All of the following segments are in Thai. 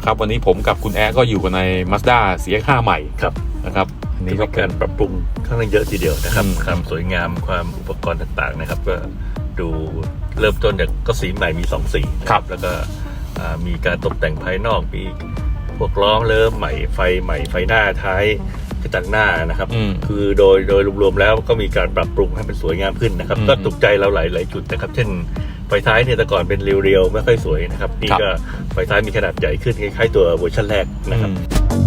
อ่าครับ วันนี้ผมกับคุณแอร์ก็อยู่กันใน Mazda CX-5 ใหม่ครับนะครับอันนี่นี้ก็ก็การปรับปรุงค่อนข้างเยอะทีเดียวนะครับอืมความสวยงามความอุปกรณ์ต่างๆนะครับ ก็ดูเริ่มต้นจากก็สีใหม่มีสองสีนะครับแล้วก็อ่ามีการตกแต่งภายนอกมีพวกล้อเริ่มใหม่ไฟใหม่ไฟหน้าท้ายกระจังหน้านะครับอืมคือโดยโดยรวมๆแล้วก็มีการปรับปรุงให้มันสวยงามขึ้นนะครับอืมก็ถูกใจเราหลายหลายจุดนะครับ เช่น ไฟท้ายเนี่ยแต่ก่อนเป็นเรียวๆ ไม่ค่อยสวยนะครับ นี่ครับก็ไฟท้ายมีขนาดใหญ่ขึ้นคล้ายๆตัวเวอร์ชันแรกนะครับอืม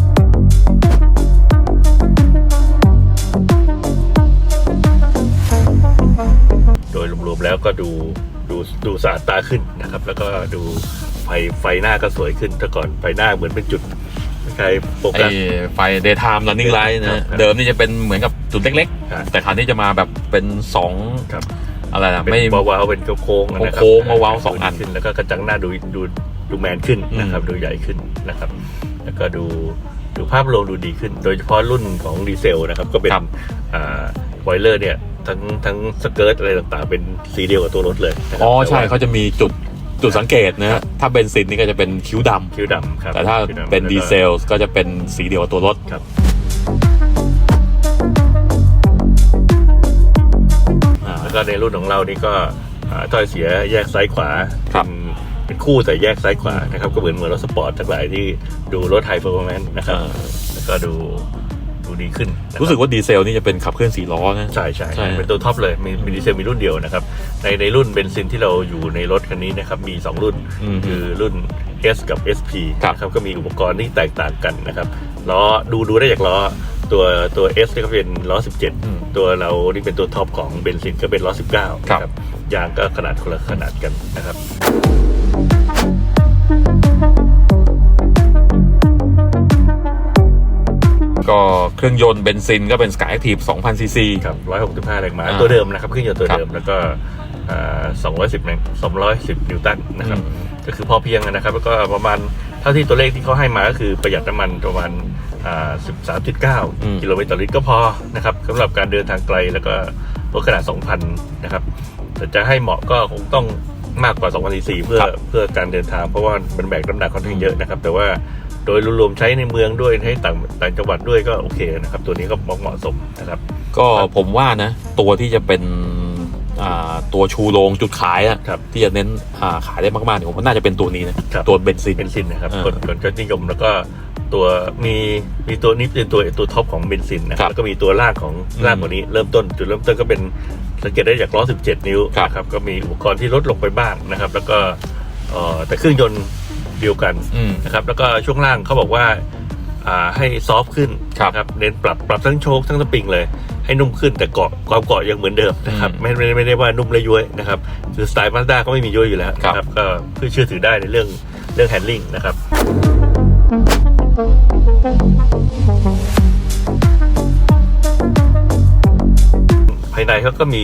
โดยรวมๆแล้วก็ดูดูดูสะอาดตาขึ้นนะครับ แล้วก็ดูไฟไฟหน้าก็สวยขึ้นแต่ก่อนไฟหน้าเหมือนเป็นจุดคล้ายๆโฟไอกัสไฟ daytime running light นะครัฮะบเดิมนี่จะเป็นเหมือนกับจุดเล็กครับๆแต่คราวนี้จะมาแบบเป็นสองครับ อะไรนะเป็นไม่วาวๆเป็นโค้งๆนะครับโค้งๆวาวๆสองอัน ขึ้นแล้วก็กระจังหน้าดูดูดูแมนขึ้นนะครับอืมดูใหญ่ขึ้นนะครับ แล้วก็ดูดูภาพรวมดูดีขึ้น โดยเฉพาะรุ่นของดีเซลนะครับก็เป็นครับอ่าไวเลอร์เนี่ยทั้งทั้งสเกิร์ตอะไรต่างๆ เป็นสีเดียวกับตัวรถเลยนะครับอ๋อใช่แต่ว่เขาจะมีจุดจุดสังเกตนะฮะถ้าเบนซินนี่ก็จะเป็นคิ้วดำคิ้วดำครับแต่ถ้าคิ้วดำเป็นแล้วก็ดีเซลก็จะเป็นสีเดียวกับตัวรถครับ ในรุ่นของเรานี่ก็อ่าถ้อยเสียแยกซ้ายขวาครับเป็นเป็นคู่แต่แยกซ้ายขวานะครับก็เหมือนเหมือนรถสปอร์ตทั้งหลายที่ดูรถไฮเปอร์ฟอร์แมนซ์นะครับอ่าแล้วก็ดูดูดีขึ้นนะคบรู้สึกว่าดีเซลนี่จะเป็นขับเคลื่อนสี่ล้อนะใช่ใช่ใช่เป็นตัวท็อปเลยมีมีดีเซลมีรุ่นเดียวนะครับ ในในรุ่นเบนซินที่เราอยู่ในรถคันนี้นะครับมี 2 รุ่นอืมคือรุ่น S กับ SP ครับนะครับก็มีอุปกรณ์ที่แตกต่างกันนะครับล้อดูดูได้จากล้อตัวตัว S นี่ก็เป็นล้ออืม17 ตัวเรานี่เป็นตัวท็อปของเบนซินก็เป็นล้อ19ครับนะยางก็ขนาดคนละขนาดกันนะครับก็เครื่องยนต์เบนซินก็เป็น Sky Active 2,000 ซีซีครับ165 แรงม้าอ่าตัวเดิมนะครับ เครื่องยนต์ตัวครับเดิมแล้วก็อ่า210แรง210 นิวตันนะครับอืม ก็คือพอเพียงนะครับแล้วก็ประมาณเท่าที่ตัวเลขที่เขาให้มาก็คือประหยัดน้ำมันประมาณอ่าอืม13.9กิโลเมตรต่อลิตรก็พอนะครับสำหรับการเดินทางไกลแล้วก็รถขนาด 2,000 นะครับแต่จะให้เหมาะก็คงต้องมากกว่า 2,000ซีซีเพื่อครับเพื่อการเดินทางเพราะว่ามันแบกน้ำหนักค่อนข้างเยอะนะครับ แต่ว่าโดยรวมๆใช้ในเมืองด้วยให้ต่างต่างจังหวัดด้วยก็โอเคนะครับ ตัวนี้ก็เหมาะสมนะครับ ก็ผมว่านะ ตัวที่จะเป็นอ่า ตัวชูโรงจุดขายอะครับที่จะเน้นอ่าขายได้มากๆเนี่ยผมว่าน่าจะเป็นตัวนี้นะครับตัวเบนซินเบนซินนะครับอ่าคนคนก็นิยมแล้วก็ตัวมีมีตัวนี้เป็นตัวตัวท็อปของเบนซินนะคครัรับบแล้วก็มีตัวล่างของอืมล่างกว่านี้เริ่มต้นจุดเริ่มต้นก็เป็นสังเกตได้จากล้อ 17 นิ้วครับนะครับก็มีอุปกรณ์ที่ลดลงไปบ้างนะครับ แล้วก็เอ่อแต่เครื่องยนต์เดียวกันอืมนะครับแล้วก็ช่วงล่างเขาบอกว่าอ่าให้ซอฟต์ขึ้นครับนะครับเน้นปรับปรับทั้งโชคทั้งสปริงเลย ให้นุ่มขึ้นแต่เกาะความเกาะยังเหมือนเดิมนะครับอืมไม่ไม่ไม่ได้ว่านุ่มและย้วยนะครับคือสไตล์มาสด้าก็ไม่มีย้วยอยู่แล้วครับนะครับก็เพื่อเชื่อถือได้ในเรื่องเรื่องแฮนดิ้งนะครับภายในเขาก็มี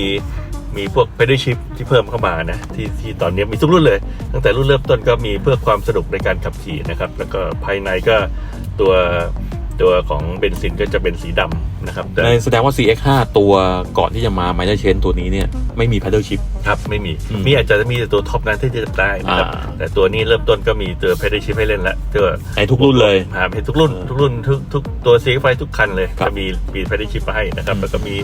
มีพวก pedal shift ที่เพิ่มเข้ามานะที่ที่ตอนนี้มีทุกรุ่นเลย ตั้งแต่รุ่นเริ่มต้นก็มีเพื่อความสนุกในการขับขี่นะครับ แล้วก็ภายในก็ตัว ตัวของเบนซินก็จะเป็นสีดำนะครับแต่ในแสดงว่า CX5 ตัวก่อนที่จะมาไมเ e อร์เชนตัวนี้เนี่ยไม่มี paddle shift ครับไม่มีอืมมีอาจจะมีแต่ตัวท็อปนั้นที่จะได้นะครับอ่า แต่ตัวนี้เริ่มต้นก็มีตัว pedal shift ให้เล่นแล้วตัวในทุกรุ่นเลย หาให้ทุกรุ่น ทุกรุ่นทุกทุกตัวซีไฟทุกคันเลยครับจะมีมีแพดชิปมาให้นะครับอืมแล้วก็มี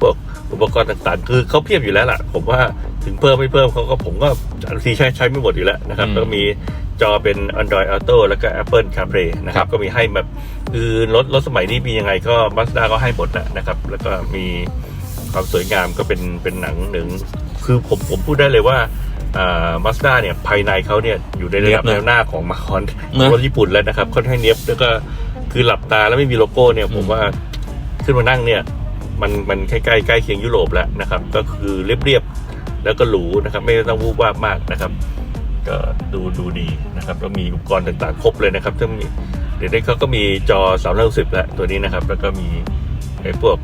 พวกอุปกรณ์ต่างๆ คือเขาเพียบอยู่แล้วล่ะ ผมว่าถึงเพิ่มไม่เพิ่มเขาก็ผมก็บางทีใช้ใช้ไม่หมดอยู่แล้วนะครับอืม แล้วก็มี จอเป็น Android Auto แล้วก็ Apple CarPlay นะคครัรับบก็มีให้แบบคือรถรถสมัยนี้มียังไงก็ Mazda ก็ให้หมดแหละนะครับ แล้วก็มีความสวยงามก็เป็นเป็นหนังหนึ่ง คือผมผมพูดได้เลยว่าอ่ามาสด้าเนี่ยภายในเขาเนี่ยอยู่ในระดับเนี๊แนยบนะวหน้าของมาคอนนะรถญี่ปุ่นแล้วนะครับ ค่อนข้างเนี้ยบแล้วก็คือหลับตาแล้วไม่มีโลโก้เนี่ยอืมผมว่าขึ้นมานั่งเนี่ย มันมันใกล้ใกล้ใกล้เคียงยุโรปแล้วนะครับ ก็คือเรียบเรียบๆแล้วก็หรูนะครับ ไม่ต้องวูบวาบมากนะครับ ก็ดูดูดีนะครับแล้วมีอุปกรณ์ต่างๆ ครบเลยนะครับซึ่งมีเดี๋ยวนี้เขาก็มีจอ3 6 0แล้วตัวนี้นะครับ แล้วก็มีไอ้พวก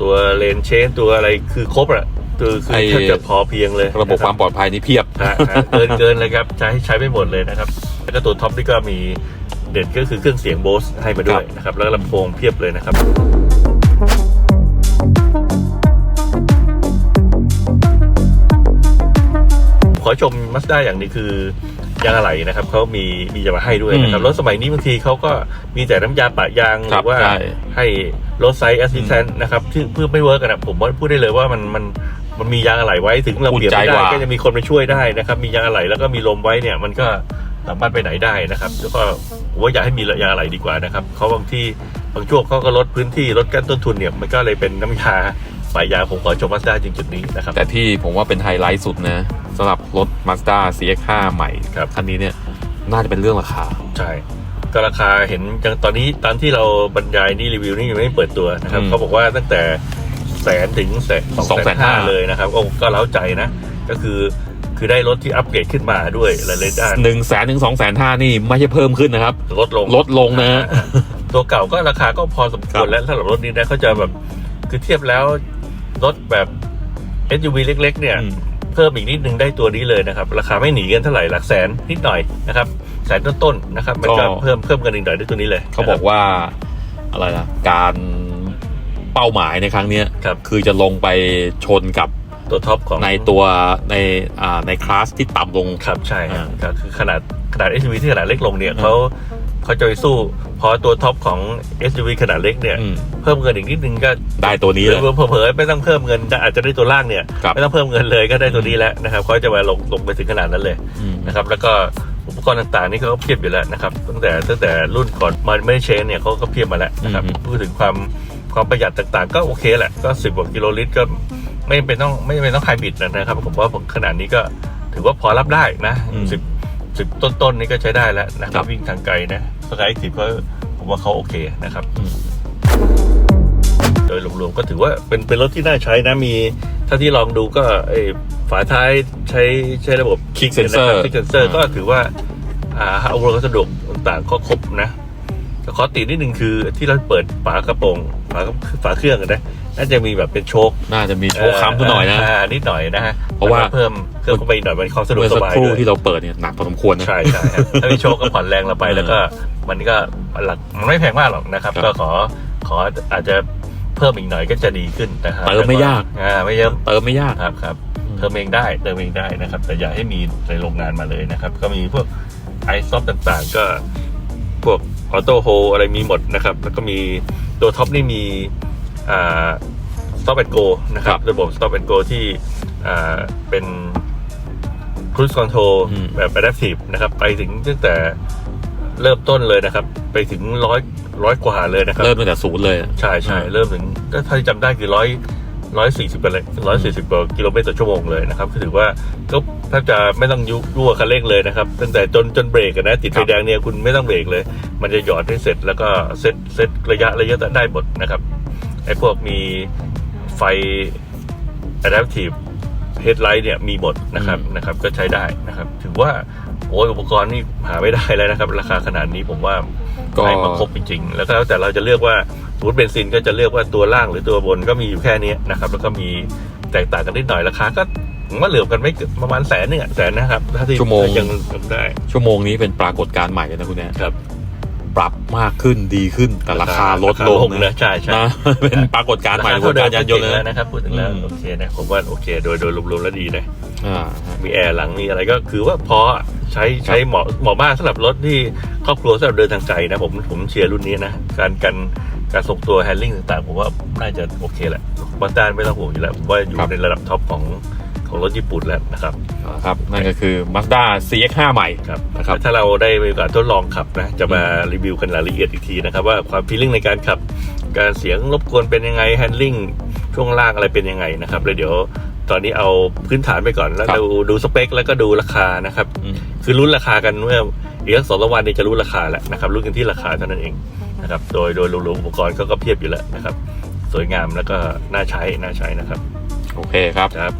ตัวเลนเชนตัวอะไรคือครบอะคือคือไอ้แทบจะพอเพียงเลยระบบนความปลอดภัยนี่เพียบฮะฮะเกินเกินเลยครับใช้ใช้ไม่หมดเลยนะครับ แล้วก็ตัวท็อปนี่ก็มีเด่นก็คือเครื่องเสียงโบสให้มาด้วยนะครับ แล้วก็ลำโพงเพียบเลยนะครับ ขอชมมาสด้าอย่างนี้คือยางอะไหล่นะครับเขามีมีจะมาให้ด้วยนะครับอืมรถสมัยนี้บางทีเขาก็มีแต่น้ำยาปะยางหครัรืบอว่าใช่ ให้รถไซส์แอสซิสแตนนะครับที่เพื่อไม่เวิร์กกันนะผมว่าพูดได้เลยว่ามันมันมันมียางอะไหล่ไว้ถึงเราเปลี่ยนไม่อุ่นใจกได้ว่า ก็จะมีคนมาช่วยได้นะครับมียางอะไหล่แล้วก็มีลมไว้เนี่ยมันก็สามารถไปไหนได้นะครับแล้วก็ผมว่าอยากให้มียางอะไหล่ดีกว่านะครับเขาบางที่บางช่วงเขาก็ลดพื้นที่ลดการต้นทุนเนี่ยมันก็เลยเป็นน้ำยา ปะยางผมขอชมมาสด้าจริงจุดนี้นะครับ แต่ที่ผมว่าเป็นไฮไลท์สุดนะสำหรับรถ Mazda CX-5 ใหม่ครับคันนี้เนี่ยน่าจะเป็นเรื่องราคา ใช่ก็ราคาเห็นจังตอนนี้ตอนที่เราบรรยายนี่รีวิวนี่ยังไม่เปิดตัวนะครับอืมเขาบอกว่าตั้งแต่แสนถึงแสนสองแสนห้า250,000เลยนะครับก็ก็เล้าใจนะ ก็คือคือได้รถที่อัปเกรดขึ้นมาด้วยหลายๆด้านหนึ่งแสนถึงสองแสนห้านี่ไม่ใช่เพิ่มขึ้นนะครับ ลดลงลดลงนะอ่าตัวเก่าก็ราคาก็พอสมควครัรบแล้วสำหรับรถนี้นะเขาจะแบบคือเทียบแล้ว รถแบบ SUV เล็ก ๆ เนี่ยอืมเพิ่มอีกนิดนึงได้ตัวนี้เลยนะครับ ราคาไม่หนีกันเท่าไหร่หลักแสนนิดหน่อยนะครับแสนต้นๆนะครับมันก็ก็เพิ่มเพิ่มกันอีกหน่อยได้ตัวนี้เลย เขาบอกว่าอะไรนะการเป้าหมายในครั้งเนี้ยครับคือจะลงไปชนกับตัวท็อปของในตัวในอ่าในคลาสที่ต่ำลงครับใช่ครับอ่าก็คือขนาดขนาด SUV ที่ขนาดเล็กลงเนี่ยอืมเขาเขาจะไปสู้ พอตัวท็อปของ SUV ขนาดเล็กเนี่ย อืม เพิ่มเงินอีกนิดนึงก็ได้ตัวนี้เลย เผลอๆไม่ต้องเพิ่มเงินอาจจะได้ตัวล่างเนี่ย ครับ ไม่ต้องเพิ่มเงินเลยก็ได้ตัวนี้แล้วนะครับเขาจะมาลงลงไปถึงขนาดนั้นเลย อืม นะครับแล้วก็อุปกรณ์ต่างๆนี่เขาก็เพียบอยู่แล้วนะครับตั้งแต่ตั้งแต่รุ่นก่อนมาไม่เชนเนี่ยเขาก็เพียบมาแล้วนะครับอืม พูดถึงความความประหยัดต่างๆ ก็โอเคแหละก็สิบกว่ากิโลลิตรก็ไม่เป็นต้องไม่เป็นต้องไฮบริดนะครับ ผมว่าขนาดนี้ก็ถือว่าพอรับได้นะอืม สิบ สิบต้นๆนี่ก็ใช้ได้แล้วนะคครัรับบวิ่งทางไกลนะสกายทิพก็ผมว่าเขาโอเคนะครับอืมโดยรวมๆก็ถือว่าเป็นเป็นรถที่น่าใช้นะมี ถ้าที่ลองดูก็ไอ้ฝาท้ายใช้ใช้ระบบ Kick sensor คลิกเซนเซอร์ก็ถือว่าอ่าอำนวยความสะดวกต่างๆก็ครบนะแต่ขอติดนิดนึงคือที่เราเปิดฝากระโปรงฝาฝาเครื่องอะนะ น่าจะมีแบบเป็นโชคน่าจะมีโชว์ค้ำซะหน่อยนะานิดหน่อยนะฮะเพราะว่าแล้วก็เพิ่มเครื่องเข้าไปอีกหน่อยมันความสะดวกเมื่อสสักบายครู่ด้วยที่เราเปิดเนี่ยหนักพอสมควรนะใช่ใช่ฮะถ้ามีโชคก็ผ่อนแรงเราไปเออแล้วก็มันก็หลักมันไม่แพงมากหรอกนะครับครับ ก็ขอขออาจจะเพิ่มอีกหน่อยก็จะดีขึ้นนะครับเติมไม่ยากอ่าไม่เยอะเติมไม่ยากครับครับเติมเองได้เติมเองได้นะครับ แต่อย่าให้มีในโรงงานมาเลยนะครับ ก็มีพวกไอซอฟต่างๆ ก็พวกออโต้โฮอะไรมีหมดนะครับ แล้วก็มีตัวท็อปนี่มีอ่า stop and go นะครับครับระบบ stop and go ที่อ่าเป็น cruise control อืมแบบ adaptive นะครับ ไปถึงตั้งแต่เริ่มต้นเลยนะครับ ไปถึงร้อยร้อยกว่าเลยนะครับ เริ่มตั้งแต่ศูนย์เลยใช่ใช่อ่าเริ่มถึงก็ถ้าจำได้คือร้อยร้อยสี่สิบกว่าร้อยสี่สิบกว่ากิโลเมตรต่อชั่วโมงเลยนะครับก็ถือว่าก็แทบจะไม่ต้องยุยั่วคันเร่งเลยนะครับ ตั้งแต่จนจนเบรกอะนะติดไฟแดงเนี่ยคุณไม่ต้องเบรกเลย มันจะหยอดให้เสร็จแล้วก็เซตเซตระยะระยะได้หมดนะครับ ไอ้พวกมีไฟ adaptive headlight เนี่ยมีหมดนะครับนะครับ ก็ใช้ได้นะครับ ถือว่าโอ้ยอุปกรณ์นี่หาไม่ได้แล้วนะครับ ราคาขนาดนี้ผมว่าก็ให้มาครบจริงๆแล้วก็แล้วแต่เราจะเลือกว่าสมมติเบนซินก็จะเลือกว่าตัวล่างหรือตัวบนก็มีอยู่แค่นี้นะครับ แล้วก็มีแตกต่างกันนิดหน่อยราคาก็ผมว่าเหลือกันไม่เกินประมาณแสนหนึ่งอะแสนนะครับถ้าที่ชั่วโมงยังจำได้ ชั่วโมงนี้เป็นปรากฏการณ์ใหม่เลยนะคุณแอนครับ ปรับมากขึ้นดีขึ้น แต่ราคาลดราคาลลงงนะนะใช่ใช่นะเป็นปรากฏการณ์ใหม่รในควงการยานยนต์เดิเลยแล้วนะนะครับพูดถึงแล้วอืมโอเคนะผมว่าโอเค โดยโดยรวมๆแล้วดีนะอ่ามีแอร์หลังมีอะไรก็คือว่าพอใช้ใช้เหมาะเหมาะมากสำหรับรถที่ครอบครัวสำหรับเดินทางไกลนะผมผมเชียร์รุ่นนี้นะการการการส่งตัวแฮนดิ้งต่างๆผมว่าน่าจะโอเคแหละบัตต้านไม่ต้องห่วงอยู่แล้วผมว่าอยู่ครับในระดับท็อปของ ของรถญี่ปุ่นแล้วนะครับครับนั่นก็คือ Mazda CX-5 ใหม่ครับนะครับถ้าเราได้มีโอกาสทดลองขับนะจะมารีวิวกันรายละเอียดอีกทีนะครับว่าความฟีลลิ่งในการขับ การเสียงรบกวนเป็นยังไงแฮนดิ้งช่วงล่างอะไรเป็นยังไงนะครับแล้วเดี๋ยวตอนนี้เอาพื้นฐานไปก่อนแล้วครับดูดูสเปค แล้วก็ดูราคานะครับอืมคือรุ่นราคากันเมื่ออีกสักสองสามวันนี้จะรู้ราคาแล้วนะครับรู้กันที่ราคาเท่านั้นเองนะครับโดยโดยรวมๆอุปกรณ์ก็ก็เพียบอยู่แล้วนะครับ สวยงามแล้วก็น่าใช้น่าใช้นะครับ โอเคครับครับ